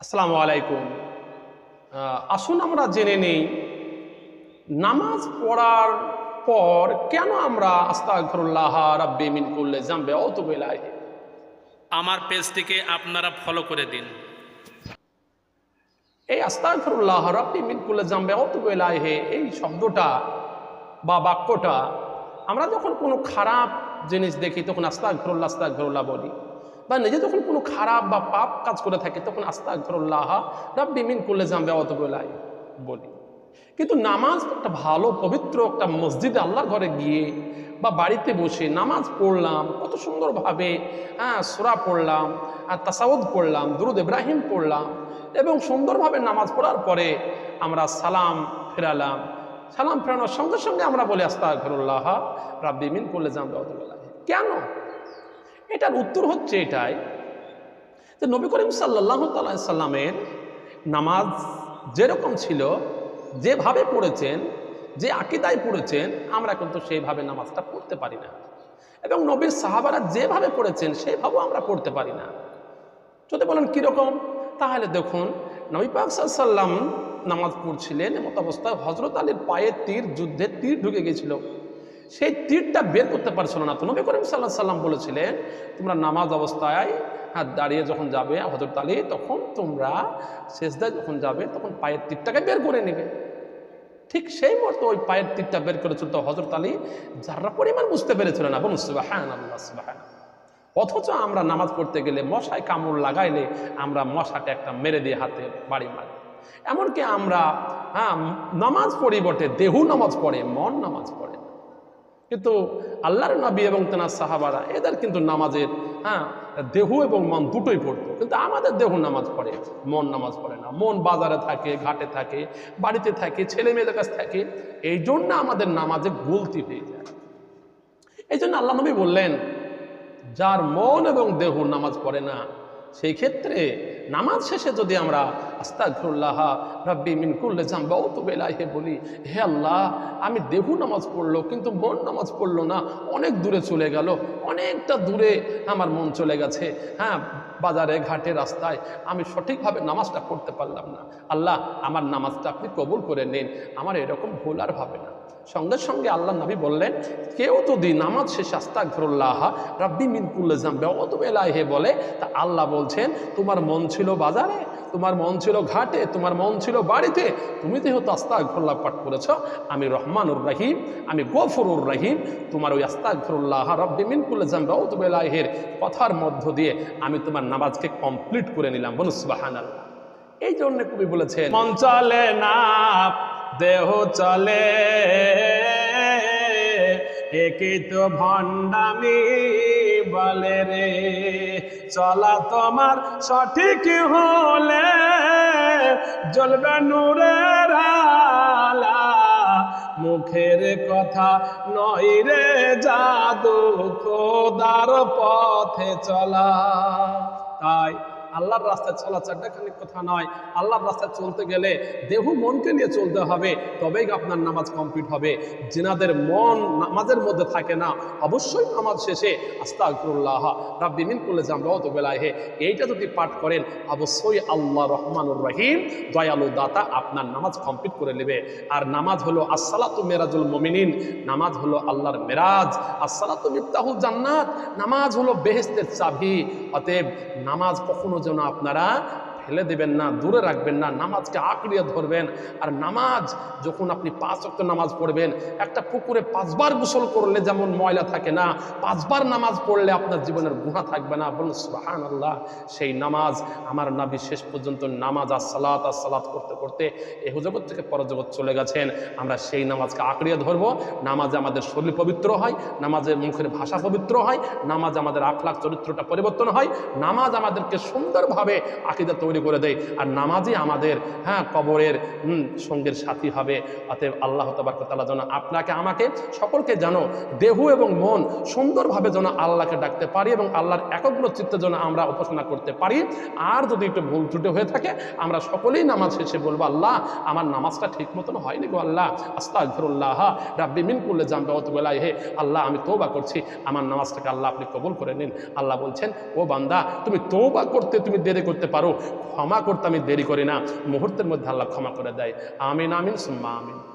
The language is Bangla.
আসসালামু আলাইকুম। আসুন আমরা জেনে নেই নামাজ পড়ার পর কেন আমরা আস্তাগফিরুল্লাহ রাব্বি মিন কুল্লি জামবে অতুবু ইলাইহি আমার পেজটিকে আপনারা ফলো করে দিন। এই আস্তাগফিরুল্লাহ রাব্বি মিন কুল্লি জামবে ইলাইহি এই শব্দটা বা বাক্যটা আমরা যখন কোনো খারাপ জিনিস দেখি তখন আস্তাগফিরুল্লাহ আস্তাগফিরুল্লাহ বলি। বা নিজে যখন কোনো খারাপ বা পাপ কাজ করে থাকে, তখন আস্তাগফিরুল্লাহ, রাব্বি মিন কুল্লি জামবে অতুবু ইলাইহি বলি। কিন্তু নামাজ একটা ভালো, পবিত্র একটা মসজিদে আল্লাহর ঘরে গিয়ে বা বাড়িতে বসে নামাজ পড়লাম, কত সুন্দরভাবে হ্যাঁ সুরা পড়লাম, আর তাসাউদ পড়লাম, দুরুদ ইব্রাহিম পড়লাম এবং সুন্দরভাবে নামাজ পড়ার পরে আমরা সালাম ফেরালাম। সালাম ফেরানোর সঙ্গে সঙ্গে আমরা বলি আস্তা ঘরুল্লাহ রাব্বি মিন করলে জানবে কেন? এটার উত্তর হচ্ছে এটাই যে নবী করিম সাল্লাহ সাল্লামের নামাজ যেরকম ছিল, যেভাবে পড়েছেন, যে আকিদায় পড়েছেন, আমরা কিন্তু সেইভাবে নামাজটা পড়তে পারি না। এবং নবীর সাহাবারা যেভাবে পড়েছেন, সেইভাবেও আমরা পড়তে পারি না। যদি বলেন কীরকম? তাহলে দেখুন, নবী পাক সাল্লাম নামাজ পড়ছিলেন এমত অবস্থায় হজরত আলীর পায়ে তীর যুদ্ধে তীর ঢুকে গেছিল সেই তীরটা বের করতে পারছিল না তো। নবী করিম সাল্লাহ সাল্লাম বলেছিলেন, তোমরা নামাজ অবস্থায় হাত দাঁড়িয়ে যখন যাবে হজরত আলী, তখন তোমরা শেষদায় যখন যাবে, তখন পায়ের তীরটাকে বের করে নেবে। ঠিক সেই মতো ওই পায়ের তীরটা বের করেছিল তো হজরত আলী। যারা পরিমাণ বুঝতে পেরেছিল না, বলুন আল্লাহ সুবাহান অথচ আমরা নামাজ পড়তে গেলে মশায় কামড় লাগাইলে আমরা মশাকে একটা মেরে দিয়ে হাতে বাড়ি মারি। এমনকি আমরা হ্যাঁ নামাজ পরিবর্তে দেহু নামাজ পড়ে, মন নামাজ পড়ে। কিন্তু আল্লাহর নবী এবং তেনার সাহাবারা, এদের কিন্তু নামাজের হ্যাঁ দেহ এবং মন দুটোই পড়তো। কিন্তু আমাদের দেহ নামাজ পড়ে, মন নামাজ পড়ে না। মন বাজারে থাকে, ঘাটে থাকে, বাড়িতে থাকে ছেলে মেয়েদের কাছে থাকে এই জন্য আমাদের নামাজে গলতি হয়ে যায়। এই জন্য আল্লাহ নবী বললেন, যার মন এবং দেহ নামাজ পড়ে না, সেই ক্ষেত্রে নামাজ শেষে যদি আমরা আস্তাগফিরুল্লাহ, রব্বি মিন কুল্লি জামবা ও তো বেলাহে বলি, হে আল্লাহ, আমি দেহু নামাজ পড়ল, কিন্তু মন নামাজ পড়ল না, অনেক দূরে চলে গেল, অনেকটা দূরে আমার মন চলে গেছে হ্যাঁ বাজারে, ঘাটে, রাস্তায়, আমি সঠিকভাবে নামাজটা পড়তে পারলাম না। আল্লাহ, আমার নামাজটা আপনি কবুল করে নিন, আমার এরকম ভুল আর হবে না। সঙ্গে সঙ্গে আল্লাহ নবী বললেন, কেউ যদি নামাজ শেষে আস্তাগফিরুল্লাহ রাব্বি মিন কুল্লি জামবে বেলাহে বলে, তা আল্লাহ বলছেন, তোমার মন ছিল বাজারে, তোমার মন ছিল ঘাটে, তোমার মন ছিল বাড়িতে, তুমি যেহেতু আস্তাগফিরুল্লাহ পাঠ করেছ, আমি রহমানুর রহিম, আমি গফরুর রহিম, তোমার ওই আস্তাগফিরুল্লাহ রাব্বি মিন কুল্লি জামবে অত বেলাহের কথার মধ্য দিয়ে আমি তোমার নামাজকে কমপ্লিট করে নিলাম বলুন সুবহানাল্লাহ। এই জন্য কবি বলেছেন, মন চলে না দেহ চলে। একই তো ভণ্ডামি বলে রে। চলা তোমার সঠিক হলে জ্বলবে নূরের মুখের কথা নয় রে জাদু, খোদার পথে চলা। তাই আল্লাহর রাস্তায় চলা চারটাখানি কথা নয়। আল্লাহর রাস্তায় চলতে গেলে দেহ মনকে নিয়ে চলতে হবে, তবেই আপনার নামাজ কমপ্লিট হবে। যেনাদের মন নামাজের মধ্যে থাকে না। অবশ্যই নামাজ শেষে আস্তাগফিরুল্লাহ, রাব্বি মিন করলে জামবা অত বেলায় হে এইটা যদি পাঠ করেন, অবশ্যই আল্লাহ রহমানুর রহিম দয়ালু দাতা আপনার নামাজ কমপ্লিট করে নেবে। আর নামাজ হলো আসসালাতু মেরাজুল মমিনিন, নামাজ হলো আল্লাহর মেরাজ। আসসালাতু মিফতাহুল জান্নাত, নামাজ হলো বেহেস্তের চাবি। অতএব নামাজ কখনো যেন আপনারা ফেলে দেবেন না, দূরে রাখবেন না, নামাজকে আঁকড়িয়ে ধরবেন। আর নামাজ, যখন আপনি পাঁচ অক্ট নামাজ পড়বেন, একটা পুকুরে পাঁচবার গোসল করলে যেমন ময়লা থাকে না, পাঁচবার নামাজ পড়লে আপনার জীবনের গুণা থাকবে না। বলুন সুবাহান আল্লাহ সেই নামাজ, আমার নাবি শেষ পর্যন্ত নামাজ আর সালাত আর সালাত করতে করতে এ জগৎ থেকে পরজগৎ চলে গেছেন। আমরা সেই নামাজকে আঁকড়িয়ে ধরবো। নামাজে আমাদের শরীর পবিত্র হয়, নামাজে মুখের ভাষা পবিত্র হয়, নামাজ আমাদের আখলাখ চরিত্রটা পরিবর্তন হয়, নামাজ আমাদেরকে সুন্দরভাবে আকিদা তৈরি করে দেয়। আর নামাজই আমাদের হ্যাঁ কবরের সঙ্গের সাথী হবে। অতএব আল্লাহ তবারকতালা যেন আপনাকে, আমাকে, সকলকে যেন দেহ এবং মন সুন্দরভাবে যেন আল্লাহকে ডাকতে পারি এবং আল্লাহর একগ্র চিত্তে যেন আমরা উপাসনা করতে পারি। আর যদি একটু ভুল ত্রুটি হয়ে থাকে, আমরা সকলেই নামাজ শেষে বলব, আল্লাহ, আমার নামাজটা ঠিক মতন হয়নি গো আল্লাহ। আস্তাগফিরুল্লাহ, রাব্বি মিন করলে জানবে অত বেলায় হে আল্লাহ, আমি তৌবা করছি। আমার নামাজটাকে আল্লাহ আপনি কবুল করে নিন। আল্লাহ বলছেন, ও বান্দা, তুমি তৌবা করতে তুমি দেরি করতে পারো। ক্ষমা করতে আমি দেরি করি না। মুহূর্তের মধ্যে আল্লাহ ক্ষমা করে দেয়। আমিন আমিন, সুম্মা, আমিন।